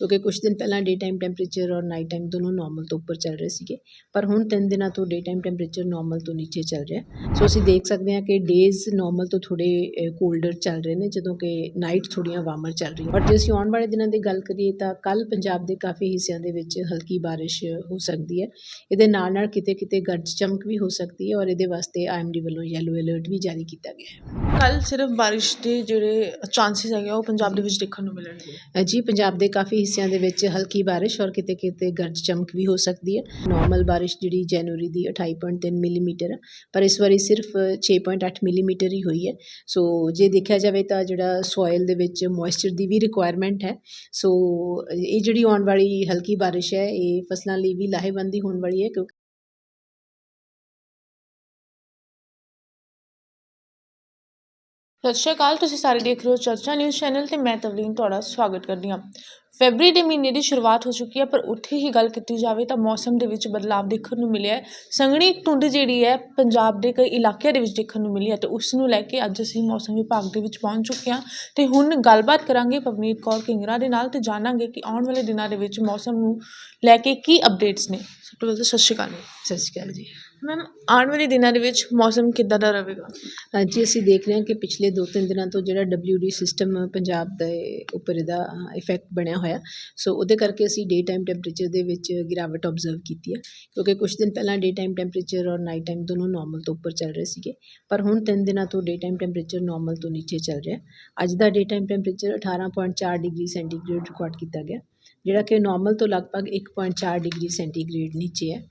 ਕਿਉਂਕਿ ਕੁਝ ਦਿਨ ਪਹਿਲਾਂ ਡੇ ਟਾਈਮ ਟੈਂਪਰੇਚਰ ਔਰ ਨਾਈਟ ਟਾਈਮ ਦੋਨੋਂ ਨਾਰਮਲ ਤੋਂ ਉੱਪਰ ਚੱਲ ਰਹੇ ਸੀਗੇ। ਪਰ ਹੁਣ ਤਿੰਨ ਦਿਨਾਂ ਤੋਂ ਡੇ ਟਾਈਮ ਟੈਂਪਰੇਚਰ ਨਾਰਮਲ ਤੋਂ ਨੀਚੇ ਚੱਲ ਰਿਹਾ। ਸੋ ਅਸੀਂ ਦੇਖ ਸਕਦੇ ਹਾਂ ਕਿ ਡੇਜ਼ ਨਾਰਮਲ ਤੋਂ ਥੋੜੇ ਕੋਲਡਰ ਚੱਲ ਰਹੇ ਨੇ ਜਦੋਂ ਕਿ ਨਾਈਟ ਥੋੜੀਆਂ ਵਾਰਮਰ ਚੱਲ ਰਹੀਆਂ। ਔਰ ਜੇ ਅਸੀਂ ਆਉਣ ਵਾਲੇ ਦਿਨਾਂ ਦੀ ਗੱਲ ਕਰੀਏ ਤਾਂ ਕੱਲ ਪੰਜਾਬ ਦੇ ਕਾਫੀ ਹਿੱਸਿਆਂ ਦੇ ਵਿੱਚ ਹਲਕੀ ਬਾਰਿਸ਼ ਹੋ ਸਕਦੀ ਹੈ। ਇਹਦੇ ਨਾਲ ਨਾਲ ਕਿਤੇ ਕਿਤੇ ਗਰਜ ਚਮਕ ਵੀ ਹੋ ਸਕਦੀ ਹੈ ਔਰ ਇਹਦੇ ਵਾਸਤੇ ਆਈਐਮਡੀ ਵੱਲੋਂ ਯੈਲੋ ਅਲਰਟ ਵੀ ਜਾਰੀ ਕੀਤਾ ਗਿਆ ਹੈ। ਕੱਲ ਸਿਰਫ ਬਾਰਿਸ਼ ਦੇ ਜਿਹੜੇ ਚਾਂਸਸ ਹੈਗੇ ਉਹ ਪੰਜਾਬ ਦੇ ਵਿੱਚ ਦੇਖਣ ਨੂੰ ਮਿਲਣਗੇ। ਜੀ ਪੰਜਾਬ ਦੇ ਕਾਫੀ ਹਿੱਸਿਆਂ ਦੇ ਵਿੱਚ ਹਲਕੀ ਬਾਰਿਸ਼ ਔਰ ਕਿਤੇ ਕਿਤੇ ਗਰਜ ਚਮਕ ਵੀ ਹੋ ਸਕਦੀ ਹੈ। ਨਾਰਮਲ ਬਾਰਿਸ਼ ਜਿਹੜੀ ਜਨਵਰੀ ਦੀ 28.3 ਮਿਲੀਮੀਟਰ ਹੈ, ਪਰ ਇਸ ਵਾਰੀ ਸਿਰਫ 6.8 ਮਿਲੀਮੀਟਰ ਹੀ ਹੋਈ ਹੈ। ਸੋ ਜੇ ਦੇਖਿਆ ਜਾਵੇ ਤਾਂ ਜਿਹੜਾ ਸੋਇਲ ਦੇ ਵਿੱਚ ਮੋਇਸਚਰ ਦੀ ਵੀ ਰਿਕੁਆਇਰਮੈਂਟ ਹੈ, ਸੋ ਇਹ ਜਿਹੜੀ ਆਉਣ ਵਾਲੀ ਹਲਕੀ ਬਾਰਿਸ਼ ਹੈ, ਇਹ ਫਸਲਾਂ ਲਈ ਵੀ ਲਾਹੇਵੰਦ ਹੋਣ ਵਾਲੀ ਹੈ, ਕਿਉਂਕਿ ਸਤਿ ਸ਼੍ਰੀ ਅਕਾਲ, ਤੁਸੀਂ ਸਾਰੇ ਦੇਖ ਰਹੇ ਹੋ ਚਰਚਾ ਨਿਊਜ਼ ਚੈਨਲ ਤੇ ਮੈਂ ਤਵਲੀਨ, ਤੁਹਾਡਾ ਸਵਾਗਤ ਕਰਦੀ ਹਾਂ। ਫੈਬਰੀ ਦੇ ਮਹੀਨੇ ਦੀ ਸ਼ੁਰੂਆਤ ਹੋ ਚੁੱਕੀ ਹੈ, ਪਰ ਉੱਥੇ ਹੀ ਗੱਲ ਕੀਤੀ ਜਾਵੇ ਤਾਂ ਮੌਸਮ ਦੇ ਵਿੱਚ ਬਦਲਾਅ ਦੇਖਣ ਨੂੰ ਮਿਲਿਆ ਸੰਘਣੀ ਧੁੰਦ ਜਿਹੜੀ ਹੈ, ਪੰਜਾਬ ਦੇ ਕਈ ਇਲਾਕਿਆਂ ਦੇ ਵਿੱਚ ਦੇਖਣ ਨੂੰ ਮਿਲੀ ਹੈ ਤੇ ਉਸ ਨੂੰ ਲੈ ਕੇ ਅੱਜ ਅਸੀਂ ਮੌਸਮ ਵਿਭਾਗ ਦੇ ਵਿੱਚ ਪਹੁੰਚ ਚੁੱਕੇ ਹਾਂ। ਤੇ ਹੁਣ ਗੱਲਬਾਤ ਕਰਾਂਗੇ ਪਵਨੀਤ ਕੌਰ ਕਿੰਗਰਾ ਦੇ ਨਾਲ ਤੇ ਜਾਣਾਂਗੇ ਕਿ ਆਉਣ ਵਾਲੇ ਦਿਨਾਂ ਦੇ ਵਿੱਚ ਮੌਸਮ ਨੂੰ ਲੈ ਕੇ ਕੀ ਅਪਡੇਟਸ ਨੇ। ਸਭ ਤੋਂ ਪਹਿਲਾਂ ਸਤਿ ਸ਼੍ਰੀ ਅਕਾਲ ਸਤਿ ਸ਼੍ਰੀ ਅਕਾਲ ਜੀ। ਮੈਮ ਆਉਣ ਵਾਲੇ ਦਿਨਾਂ ਦੇ ਵਿੱਚ ਮੌਸਮ ਕਿੱਦਾਂ ਦਾ ਰਹੇਗਾ? ਜੀ, ਅਸੀਂ ਦੇਖ ਰਹੇ ਹਾਂ ਕਿ ਪਿਛਲੇ 2-3 ਦਿਨਾਂ ਤੋਂ ਜਿਹੜਾ WD ਸਿਸਟਮ ਪੰਜਾਬ ਦੇ ਉੱਪਰ ਇਹਦਾ ਇਫੈਕਟ ਬਣਿਆ ਹੋਇਆ। ਸੋ ਉਹਦੇ ਕਰਕੇ ਅਸੀਂ ਡੇ ਟਾਈਮ ਟੈਂਪਰੇਚਰ ਦੇ ਵਿੱਚ ਗਿਰਾਵਟ ਆਬਜ਼ਰਵ ਕੀਤੀ ਹੈ। ਕਿਉਂਕਿ ਕੁਝ ਦਿਨ ਪਹਿਲਾਂ ਡੇ ਟਾਈਮ ਟੈਂਪਰੇਚਰ ਔਰ ਨਾਈਟ ਟਾਈਮ ਦੋਨੋਂ ਨਾਰਮਲ ਤੋਂ ਉੱਪਰ ਚੱਲ ਰਹੇ ਸੀਗੇ। ਪਰ ਹੁਣ ਤਿੰਨ ਦਿਨਾਂ ਤੋਂ ਡੇ ਟਾਈਮ ਟੈਂਪਰੇਚਰ ਨਾਰਮਲ ਤੋਂ ਨੀਚੇ ਚੱਲ ਰਿਹਾ ਅੱਜ ਦਾ day time temperature 18.4 degree centigrade record ਕੀਤਾ ਗਿਆ। ਜਿਹੜਾ ਕਿ ਨਾਰਮਲ ਤੋਂ ਲਗਭਗ 1.4 ਡਿਗਰੀ ਸੈਂਟੀਗ੍ਰੇਡ ਨੀਚੇ ਹੈ।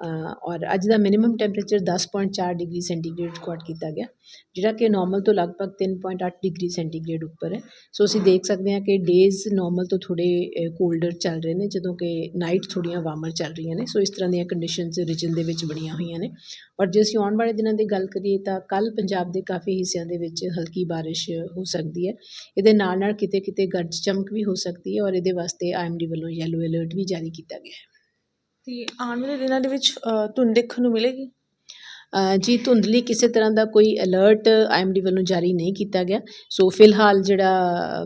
ਔਰ ਅੱਜ ਦਾ minimum temperature 10.4 degree centigrade record ਕੀਤਾ ਗਿਆ, ਜਿਹੜਾ ਕਿ ਨੋਰਮਲ ਤੋਂ ਲਗਭਗ 3.8 ਡਿਗਰੀ ਸੈਂਟੀਗ੍ਰੇਡ ਉੱਪਰ ਹੈ। ਸੋ ਅਸੀਂ ਦੇਖ ਸਕਦੇ ਹਾਂ ਕਿ ਡੇਜ਼ ਨੋਰਮਲ ਤੋਂ ਥੋੜ੍ਹੇ ਕੋਲਡਰ ਚੱਲ ਰਹੇ ਨੇ, ਜਦੋਂ ਕਿ ਨਾਈਟ ਥੋੜ੍ਹੀਆਂ ਵਾਰਮਰ ਚੱਲ ਰਹੀਆਂ ਨੇ। ਸੋ ਇਸ ਤਰ੍ਹਾਂ ਦੀਆਂ ਕੰਡੀਸ਼ਨਸ ਰੀਜਨ ਦੇ ਵਿੱਚ ਬਣੀਆਂ ਹੋਈਆਂ ਨੇ। ਔਰ ਜੇ ਅਸੀਂ ਆਉਣ ਵਾਲੇ ਦਿਨਾਂ ਦੀ ਗੱਲ ਕਰੀਏ ਤਾਂ ਕੱਲ੍ਹ ਪੰਜਾਬ ਦੇ ਕਾਫੀ ਹਿੱਸਿਆਂ ਦੇ ਵਿੱਚ ਹਲਕੀ ਬਾਰਿਸ਼ ਹੋ ਸਕਦੀ ਹੈ। ਇਹਦੇ ਨਾਲ ਨਾਲ ਕਿਤੇ ਕਿਤੇ ਗਰਜ ਚਮਕ ਵੀ ਹੋ ਸਕਦੀ ਹੈ ਔਰ ਇਹਦੇ ਵਾਸਤੇ ਆਈਐਮਡੀ ਵੱਲੋਂ ਯੈਲੋ ਅਲਰਟ ਵੀ ਜਾਰੀ ਕੀਤਾ ਗਿਆ ਹੈ। ਅਤੇ ਆਉਣ ਵਾਲੇ ਦਿਨਾਂ ਦੇ ਵਿੱਚ ਧੁੰਦ ਦੇਖਣ ਨੂੰ ਮਿਲੇਗੀ? ਅ, ਜੀ ਧੁੰਦਲੀ ਕਿਸੇ ਤਰ੍ਹਾਂ ਦਾ ਕੋਈ ਅਲਰਟ ਆਈਐਮਡੀ ਵੱਲੋਂ ਜਾਰੀ ਨਹੀਂ ਕੀਤਾ ਗਿਆ। ਸੋ ਫਿਲਹਾਲ ਜਿਹੜਾ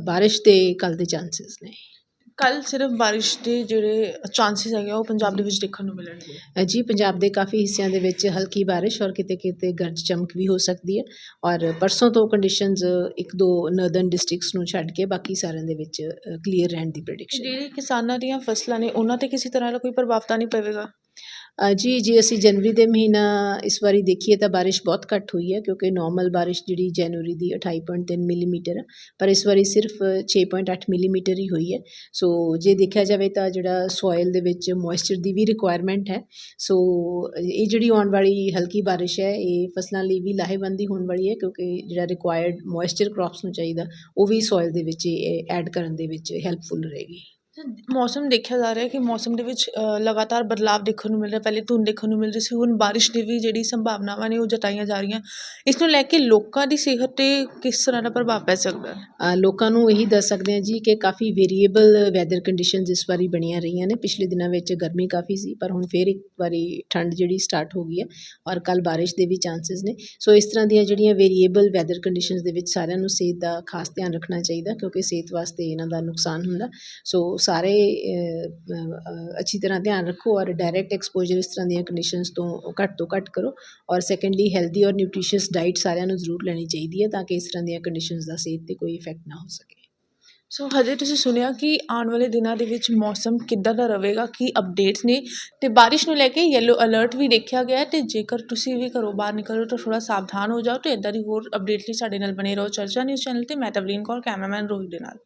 ਬਾਰਿਸ਼ ਦੇ ਕੱਲ ਦੇ ਚਾਂਸਸ ਨੇ। ਕੱਲ ਸਿਰਫ ਬਾਰਿਸ਼ ਦੇ ਜਿਹੜੇ ਚਾਂਸਸ ਹੈਗੇ ਆ, ਉਹ ਪੰਜਾਬ ਦੇ ਵਿੱਚ ਦੇਖਣ ਨੂੰ ਮਿਲਣਗੇ। ਅ, ਜੀ ਪੰਜਾਬ ਦੇ ਕਾਫੀ ਹਿੱਸਿਆਂ ਦੇ ਵਿੱਚ ਹਲਕੀ ਬਾਰਿਸ਼ ਔਰ ਕਿਤੇ ਕਿਤੇ ਗਰਜ ਚਮਕ ਵੀ ਹੋ ਸਕਦੀ ਹੈ ਔਰ ਪਰਸੋਂ ਤੋਂ ਕੰਡੀਸ਼ਨਸ ਇੱਕ ਦੋ ਨਰਦਰਨ ਡਿਸਟ੍ਰਿਕਟਸ ਨੂੰ ਛੱਡ ਕੇ ਬਾਕੀ ਸਾਰਿਆਂ ਦੇ ਵਿੱਚ ਕਲੀਅਰ ਰਹਿਣ ਦੀ ਪ੍ਰੈਡਿਕਸ਼ਨ ਜਿਹੜੇ ਕਿਸਾਨਾਂ ਦੀਆਂ ਫਸਲਾਂ ਨੇ ਉਹਨਾਂ ਤੇ ਕਿਸੇ ਤਰ੍ਹਾਂ ਦਾ ਕੋਈ ਪ੍ਰਭਾਵ ਤਾਂ ਨਹੀਂ ਪਵੇਗਾ? ਜੀ, ਜੇ ਅਸੀਂ ਜਨਵਰੀ ਦੇ ਮਹੀਨਾ ਇਸ ਵਾਰੀ ਦੇਖੀਏ ਤਾਂ ਬਾਰਿਸ਼ ਬਹੁਤ ਘੱਟ ਹੋਈ ਹੈ ਕਿਉਂਕਿ ਨੋਰਮਲ ਬਾਰਿਸ਼ ਜਿਹੜੀ ਜਨਵਰੀ ਦੀ 28.3 ਮਿਲੀਮੀਟਰ ਹੈ ਪਰ ਇਸ ਵਾਰੀ ਸਿਰਫ 6.8 ਮਿਲੀਮੀਟਰ ਹੀ ਹੋਈ ਹੈ। ਸੋ ਜੇ ਦੇਖਿਆ ਜਾਵੇ ਤਾਂ ਜਿਹੜਾ ਸੋਇਲ ਦੇ ਵਿੱਚ ਮੋਇਸਚਰ ਦੀ ਵੀ ਰਿਕੁਆਇਰਮੈਂਟ ਹੈ, ਸੋ ਇਹ ਜਿਹੜੀ ਆਉਣ ਵਾਲੀ ਹਲਕੀ ਬਾਰਿਸ਼ ਹੈ, ਇਹ ਫਸਲਾਂ ਲਈ ਵੀ ਲਾਹੇਵੰਦੀ ਹੋਣ ਵਾਲੀ ਹੈ ਕਿਉਂਕਿ ਜਿਹੜਾ ਰਿਕੁਆਇਰਡ ਮੋਇਸਚਰ ਕ੍ਰੌਪਸ ਨੂੰ ਚਾਹੀਦਾ, ਉਹ ਵੀ ਸੋਇਲ ਦੇ ਵਿੱਚ ਐਡ ਕਰਨ ਦੇ ਵਿੱਚ ਹੈਲਪਫੁਲ ਰਹੇਗੀ। ਮੌਸਮ ਦੇਖਿਆ ਜਾ ਰਿਹਾ ਕਿ ਮੌਸਮ ਦੇ ਵਿੱਚ ਲਗਾਤਾਰ ਬਦਲਾਵ ਦੇਖਣ ਨੂੰ ਮਿਲ ਰਿਹਾ, ਪਹਿਲੇ ਧੁੰਦ ਦੇਖਣ ਨੂੰ ਮਿਲ ਰਹੀ ਸੀ, ਹੁਣ ਬਾਰਿਸ਼ ਦੀ ਵੀ ਜਿਹੜੀ ਸੰਭਾਵਨਾਵਾਂ ਨੇ ਉਹ ਜਤਾਈਆਂ ਜਾ ਰਹੀਆਂ। ਇਸ ਨੂੰ ਲੈ ਕੇ ਲੋਕਾਂ ਦੀ ਸਿਹਤ ਤੇ ਕਿਸ ਤਰ੍ਹਾਂ ਦਾ ਪ੍ਰਭਾਵ ਪੈ ਸਕਦਾ ਹੈ? ਲੋਕਾਂ ਨੂੰ ਇਹੀ ਦੱਸ ਸਕਦੇ ਹਾਂ ਜੀ ਕਿ ਕਾਫੀ ਵੇਰੀਏਬਲ ਵੈਦਰ ਕੰਡੀਸ਼ਨਸ ਇਸ ਵਾਰੀ ਬਣੀਆਂ ਰਹੀਆਂ ਨੇ। ਪਿਛਲੇ ਦਿਨਾਂ ਵਿੱਚ ਗਰਮੀ ਕਾਫੀ ਸੀ, ਪਰ ਹੁਣ ਫੇਰ ਇੱਕ ਵਾਰੀ ਠੰਡ ਜਿਹੜੀ ਸਟਾਰਟ ਹੋ ਗਈ ਹੈ ਔਰ ਕੱਲ ਬਾਰਿਸ਼ ਦੇ ਵੀ ਚਾਂਸਸ ਨੇ। ਸੋ ਇਸ ਤਰ੍ਹਾਂ ਦੀਆਂ ਜਿਹੜੀਆਂ ਵੇਰੀਏਬਲ ਵੈਦਰ ਕੰਡੀਸ਼ਨਸ ਦੇ ਵਿੱਚ ਸਾਰਿਆਂ ਨੂੰ ਸਿਹਤ ਦਾ ਖਾਸ ਧਿਆਨ ਰੱਖਣਾ ਚਾਹੀਦਾ ਕਿਉਂਕਿ ਸਿਹਤ ਵਾਸਤੇ ਇਹਨਾਂ ਦਾ ਨੁਕਸਾਨ ਹੁੰਦਾ। ਸੋ ਸਾਰੇ ਅੱਛੀ ਤਰ੍ਹਾਂ ਧਿਆਨ ਰੱਖੋ ਔਰ ਡਾਇਰੈਕਟ ਐਕਸਪੋਜ਼ਰ ਇਸ ਤਰ੍ਹਾਂ ਦੀਆਂ ਕੰਡੀਸ਼ਨਸ ਤੋਂ ਘੱਟ ਤੋਂ ਘੱਟ ਕਰੋ ਔਰ ਸੈਕੰਡਲੀ ਹੈਲਦੀ ਔਰ ਨਿਊਟ੍ਰੀਸ਼ੀਅਸ ਡਾਈਟ ਸਾਰਿਆਂ ਨੂੰ ਜ਼ਰੂਰ ਲੈਣੀ ਚਾਹੀਦੀ ਹੈ ਤਾਂ ਕਿ ਇਸ ਤਰ੍ਹਾਂ ਦੀਆਂ ਕੰਡੀਸ਼ਨਸ ਦਾ ਸਿਹਤ ਤੇ ਕੋਈ ਇਫੈਕਟ ਨਾ ਹੋ ਸਕੇ। ਸੋ ਹਜੇ ਤੁਸੀਂ ਸੁਣਿਆ ਕਿ ਆਉਣ ਵਾਲੇ ਦਿਨਾਂ ਦੇ ਵਿੱਚ ਮੌਸਮ ਕਿੱਦਾਂ ਦਾ ਰਹੇਗਾ, ਕੀ ਅਪਡੇਟਸ ਨੇ ਤੇ ਬਾਰਿਸ਼ ਨੂੰ ਲੈ ਕੇ ਯੈਲੋ ਅਲਰਟ ਵੀ ਦੇਖਿਆ ਗਿਆ ਹੈ ਤੇ ਜੇਕਰ ਤੁਸੀਂ ਵੀ ਘਰੋਂ ਬਾਹਰ ਨਿਕਲੋ ਤਾਂ ਥੋੜਾ ਸਾਵਧਾਨ ਹੋ ਜਾਓ ਤੇ ਇਦਾਂ ਦੀ ਹੋਰ ਅਪਡੇਟ ਲਈ ਸਾਡੇ ਨਾਲ ਬਣੇ ਰਹੋ ਚਰਚਾ ਨਿਊਜ਼ ਚੈਨਲ ਤੇ, ਮੈਂ ਤਵਲੀਨ ਕੌਰ, ਕੈਮਰਾਮੈਨ ਰੋਹਿਤ ਦੇ ਨਾਲ।